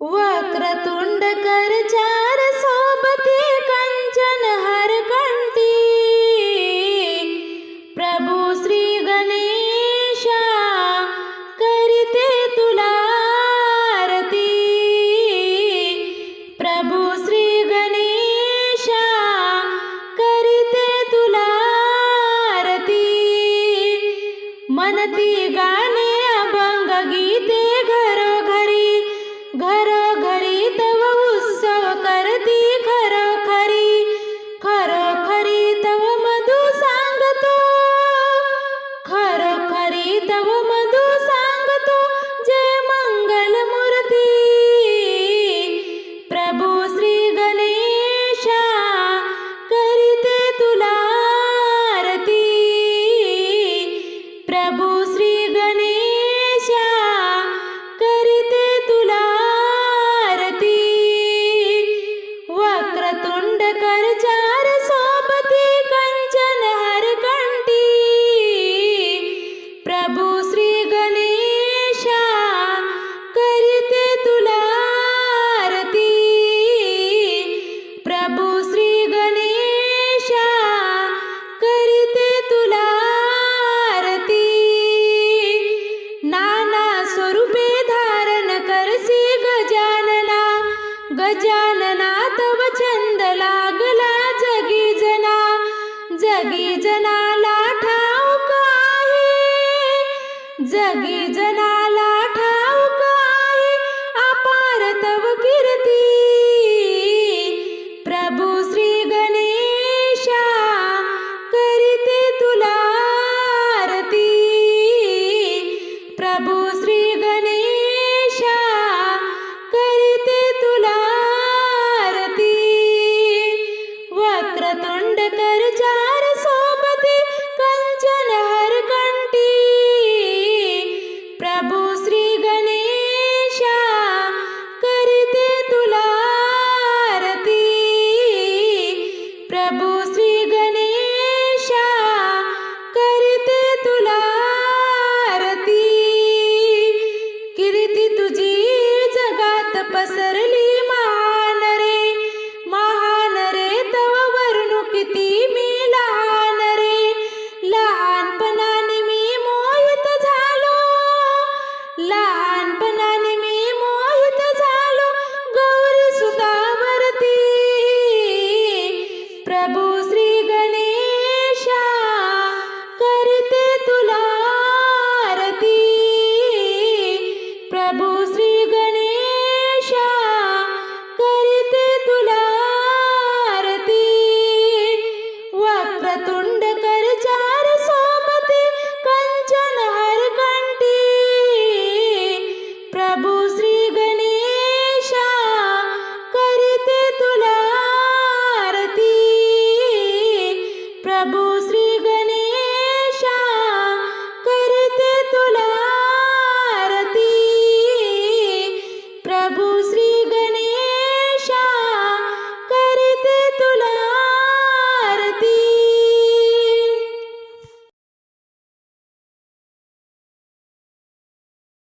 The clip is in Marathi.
वक्रतुंड कर चार सोबती कंचन हर कंठी। प्रभू श्री गणेशा करते तुला आरती। प्रभू श्री गणेशा करते तुला आरती। मनती गाणे अभंग गीते गजानना तव छंद लागला जगी जना। जगी जनाला ठाऊक आहे जगी ठाऊक